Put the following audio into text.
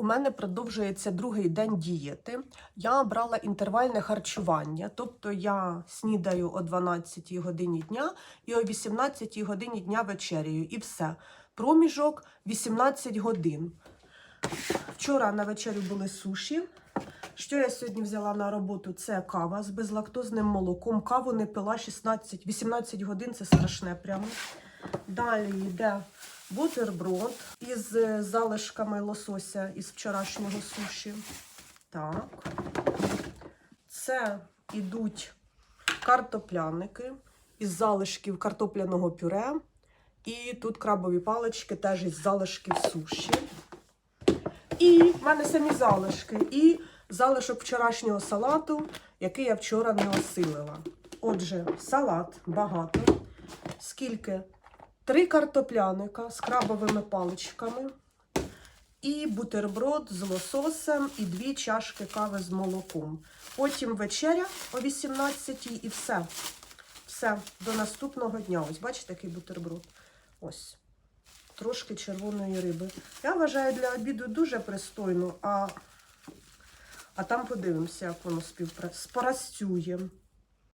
У мене продовжується другий день дієти. Я брала інтервальне харчування, тобто я снідаю о 12 годині дня і о 18 годині дня вечеряю. І все. Проміжок 18 годин. Вчора на вечерю були суші. Що я сьогодні взяла на роботу? Це кава з безлактозним молоком. Каву не пила 16, 18 годин, це страшне прямо. Далі йде бутерброд із е, залишками лосося із вчорашнього суші. Так. Це ідуть картопляники із залишків картопляного пюре. І тут крабові палички теж із залишків суші. І в мене самі залишки. І залишок вчорашнього салату, який я вчора не осилила. Отже, салат багато. Скільки? Три картопляника з крабовими паличками, і бутерброд з лососем, і дві чашки кави з молоком. Потім вечеря о 18 і все. Все, до наступного дня. Ось, бачите, який бутерброд. Ось. Трошки червоної риби. Я вважаю для обіду дуже пристойно, а, а там подивимося, як воно співпра... спрацює.